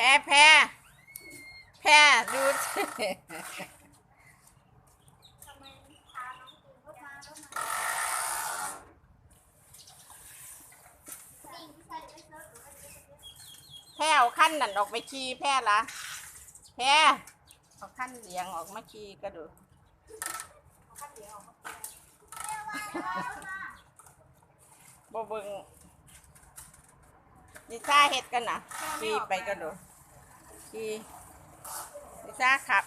พ้แพ้แพ้ดูแพ้เอาขั้นนั่นออกไปขี่แพ้ละแพ้เอาขั้นเหลียงออกมาขี่ก็ดูบ่เบิ่งนิซ่าเฮ็ดกันนะขี่ไปก็ดู ขี่นิซ่าขับ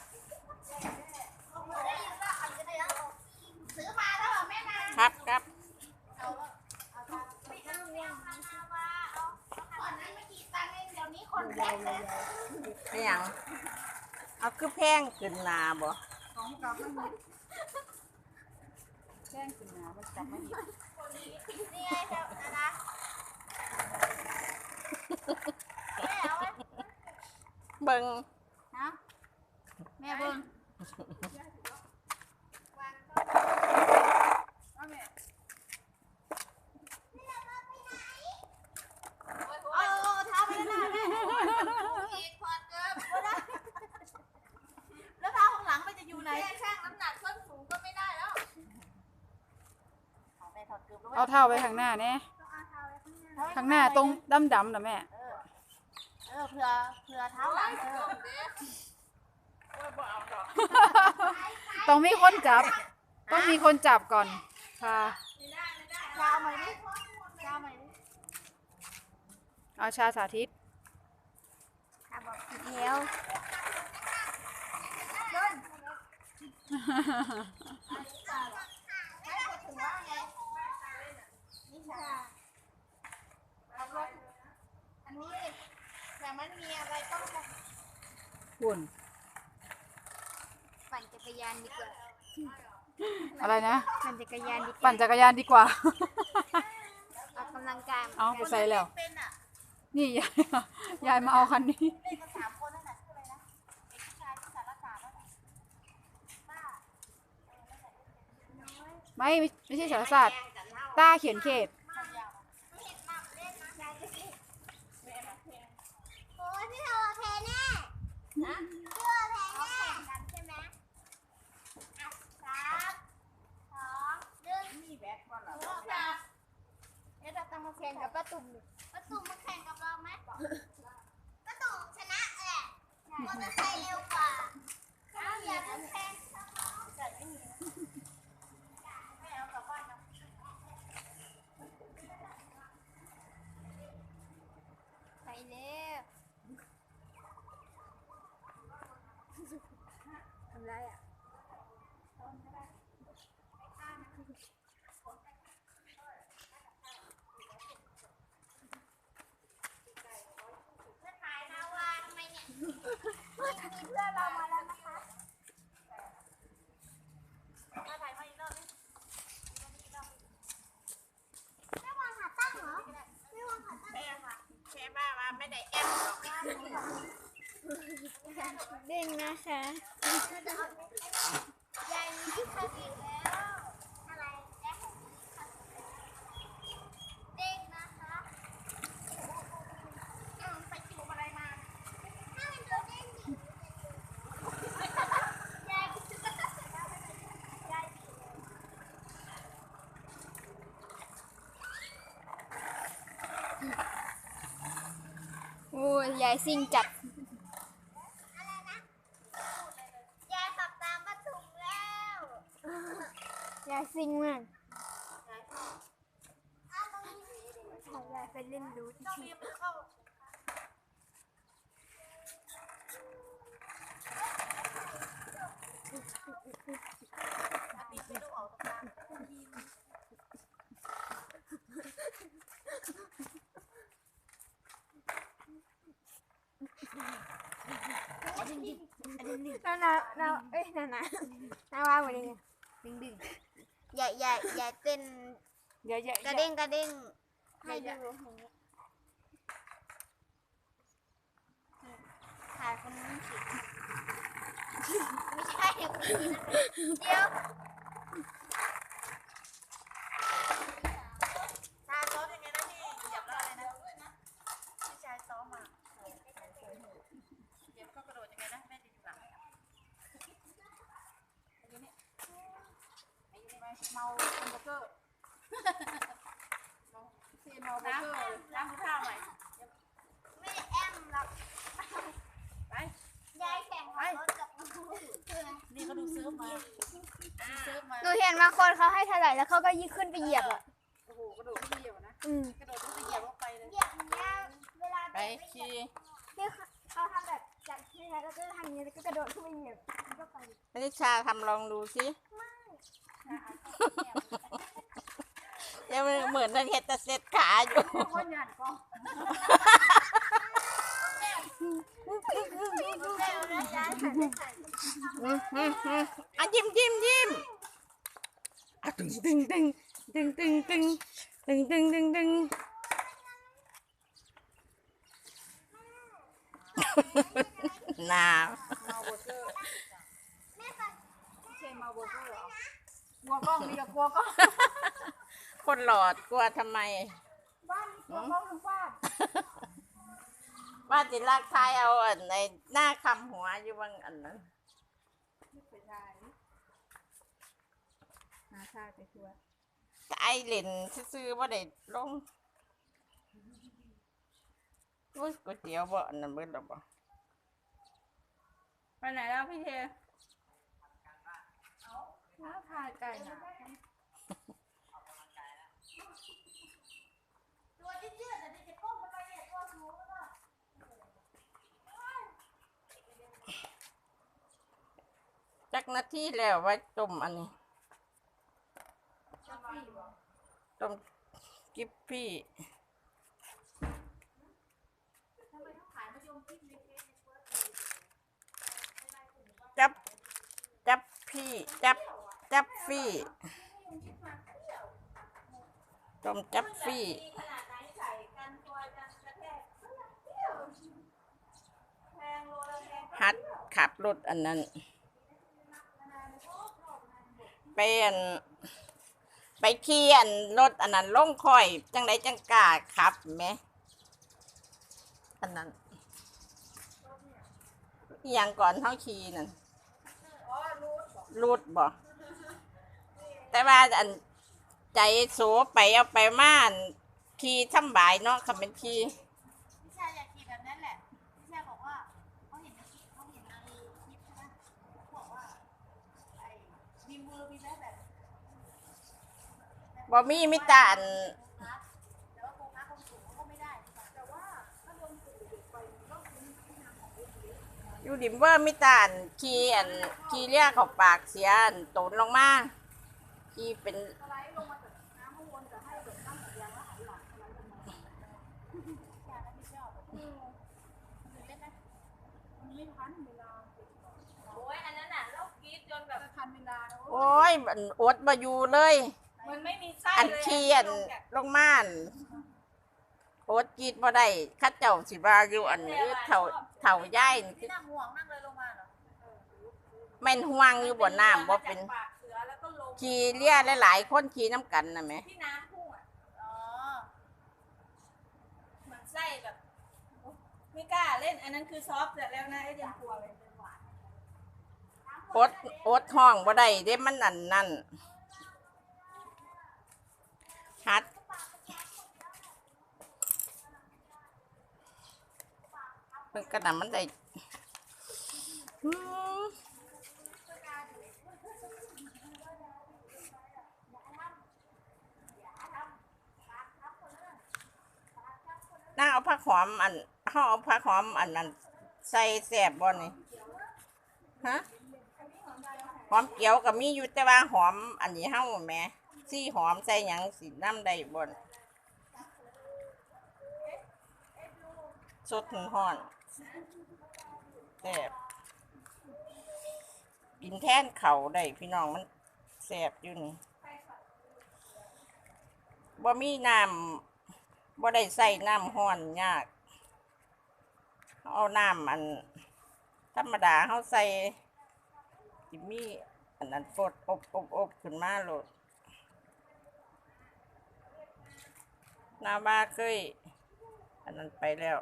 ซื้าแล้วเหรอแม่นาครับครับไม่กี่ตังค์เองเดี๋ยวนี้คนแรกเลยไม่หยังเอาคือแพงขึ้นนาบ่ของกลับมันแจ้งขึ้นมามันจับไม่หยิบนี่ไงเดี๋ยวนะแม่เอาไว้ เบิงนะแม่เบิ้งเอาแม่เอาเอาเท้าไปแล้วนะแม่อีกพอดเกินแล้วเท้าข้างหลังมันจะอยู่ไหนแม่ช่างน้ำหนักส้นสูงก็ไม่ได้แล้วเอาแม่ถอดเกือบแล้วเอาเท้าไปข้างหน้าเนี่ยข้างหน้าตรงดำดำๆนะแม่ เออเออเผื่อเผื่อเท้าหลังเออต้องมีคนจับ ต้องมีคนจับก่อน ค่ะยาวหน่อยดิยาวหน่อยดิเอาชาสาธิตค่ะบอกผิดแล้วนี่ค่ะเอารถอันนี้ แต่มันมีอะไรต้องหุ่นปั่นจักรยานดีกว่า อะไรนะ ปั่นจักรยานดีกว่าปั่นจักรยานดีกว่า ออกกำลังกายเอาไปใส่แล้ว เป็นอะนี่ยายยายมาเอาคันนี้ เล่นกันสามคนนั่นน่ะชื่ออะไรนะเด็กผู้ชายที่สารศาสตร์นั่นน่ะป้าไม่ไม่ไม่ใช่สารศาสตร์ตาเขียนเขต ไม่เห็นหนักเล่นนะยายจะสิโอ้ยพี่เธอแพ้แน่นะพี่เธอแพ้แน่กันใช่ไหมอะสามสองหนึ่ง นี่แบกก่อนเหรอ เริ่มนะเดี๋ยวเราต้องมา แข่งกับป้าตุ่มป้าตุ่มมาแข่งกับเราไหมป้าตุ่มชนะแหละมอเตอร์ไซค์เร็วกว่าเอาอย่าเพิ่งแข่งไม่เอากลับบ้านนะไปเร็วทำไรอะจะถ่ายนาวาทำไมเนี่ยมีเพื่อนเรามาแล้วนะคะมาถ่ายมาอีกรอบนึงไม่วางขาตั้งเหรอ ไม่วางขาตั้ง แพ้ค่ะแพ้บ้าว่า ไม่ได้แอมหรอกเด้งนะคะ ยายมีที่พักอีกแล้ว อะไรเด้งนะคะอ้าวไปจูบอะไรมาถ้าเป็นตัวเด้งดิยายยาย โอ้ ยยายซิ่งจัดอะไรนะยายขับตามมาถุงแล้วยายซิ่งมากอ้าวตรงนี้ ยายไปเล่นรูท ต้องมีมือเข้า นานานาเอ้ยนานานาว่าวันนี้ดึงดึงอย่าอย่าอย่าเต้นเดี๋ยวอย่ากระเด้งกระเด้งให้ดูอย่างนี้ถ่ายคนนู้นสิไม่ใช่คนนี้นะเดี๋ยวตาซ้อมยังไงนะพี่เหยียบแล้วอะไรนะพี่ชายซ้อมมา เมาแฮมเบอร์เกอร์เซียนเมาเบอร์ น้ำ เกอร์ น้ำข้าวหน่อย ไม่ได้แอมหรอก ไป ยายแข่งขับรถกับมือ นี่เขาดูซื้อมาซื้อมา หนู เห็นบางคนเขาให้เท่าไหร่แล้วเขาก็ยิ่งขึ้นไปเหยียบอะโอ้โหกระโดดขึ้นไปเหยียบอะนะ อืมกระโดดขึ้นไปเหยียบลงไปเลย เหยียบอย่างเงี้ยเวลาไปเด็กไม่เหยียบขี่นี่เขาทำแบบจัดนี่นะแล้วก็ทำอย่างนี้แล้วก็กระโดดขึ้นไปเหยียบแล้วก็ไปนิชาทำลองดูสิยังเหมือนนั่นเห็ดแตะเซ็ตขาอยู่ คนหยาดก็อืมอืมอืมอะยิ้มยิ้มยิ้ม อะตึงตึงตึงตึงตึงตึงตึงตึงตึงตึงนาวเมาแม่ไปเซียนมาบอร์เกอร์เหรอกลัวกล้องดีกับกลัวกล้องคนหลอดกลัวทำไม บ้านกลัวกล้องทั้งบ้านว่าจิรักทายเอาอันในหน้าคำหัวอยู่บางอันนั้น ไม่เป็นไร นาชาไปทัวร์ไอเหล่นซื้อๆว่าได้ลงอุ้ยก๋วยเตี๋ยวบ่อันนั้นเบิดแล้วบ่ไปไหนแล้วพี่เทน้าทายไก่นะตัวที่เชื่อแต่เด็กจะก้มลงไปเนี่ยตัวสูงแล้วก็จักนาทีแล้วไว้ต้มอันนี้ ต้มกิบพี่จับ จับพี่ จับ จับฟี่ต้มจับฟี่หัดขับรถอันนั้นเป็น ไปเคียนรถอันนั้นล่งคอยจังไดจังกล้าขับไหมอันนั้นอย่างก่อนเท่าขี่นั่นรูดบ่แต่ว่าอันใจโสไปเอาไปม่านขี่ทำบายเนาะคำเป็นขี่พี่ชายอยากขี่แบบนั้นแหละพี่ชายบอกว่าเขาเห็นในคลิปเขาเห็นในคลิปใช่ไหมเขาบอกว่าไอ้มีมือมีแม่แบบ บ่มีมิตรอันอยู่ดิมเบอร์มิตรอันขี้อันขี้เลี้ยของปากเสียนตนลงมาขี้เป็นโอ้ยอดมาอยู่เลย มันไม่มีไส้อันเลยเคียนลงม่านโอดกีดบ่ได้เข้าเจ้าสิว่าอยู่อันนี้เท่าเท่าย่ายนี่ที่นั่งห่วงนั่งเลยลงมาเหรอแม่นห่วงอยู่บนน้ำบ่เป็นปากเสือแล้วก็ลงขี่เลี้ยหลายๆคนขี่น้ำกันน่ะแหมที่น้ำพุ่งอะอ๋อเหมือนไส้แบบไม่กล้าเล่น อันนั้นคือซอฟต์เสร็จแล้วนะไอ้เดียกลัวเลยอดอดห้องบ่ได้เด้มันอันนั่นฮัด เพิ่นกระนำมันได้น่าเอาผักหอมอันเขาเอาผักหอมอันนั้นใส่แสบบ่นี่ฮะหอมเกี๊ยวก็มีอยู่แต่ว่าหอมอันนี้เฮาแหม่ซี่หอมใส่หยังสิน้ำได้บ่นสดถึงห้อน แสบกินแท่นเขาได้พี่น้องมันแสบอยู่นี่บ่มีน้ำบ่ได้ใส่น้ำห้อนยาก เอาน้ำอัน ธรรมดาเขาใส่จิมีอันนั้นฟดอบอบอบขึ้นมาโหลดนาบาเคยอันนั้นไปแล้ว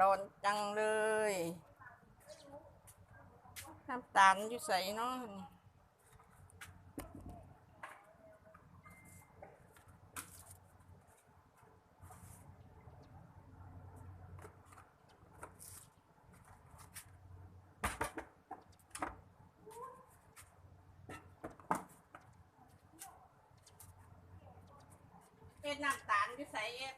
ร้อนจังเลย น้ำตาลอยู่ใส่เนาะ ดน้ำตาลอยู่ใส่เอ็ด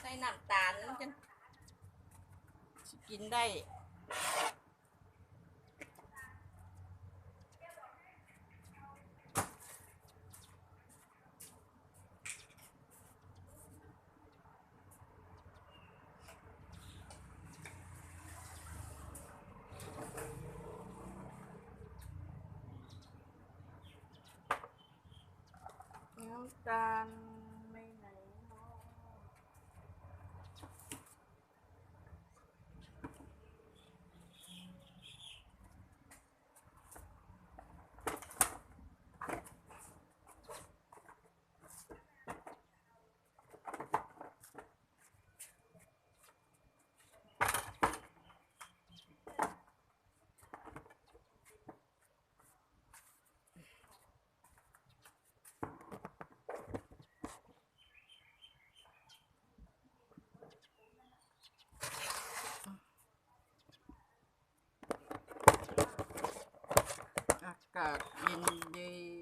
ใส่น้ำตาลจังกินได้ น้ำตาลไม่ไหนเนาะ อา กาศเย็นเ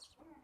Yeah.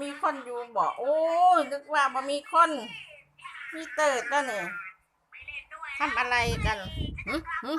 มีคนอยู่บ่โอ้ยนึกว่าบ่มีคนมีเติร์ดแล้วนี่ทำอะไรกันหึหึ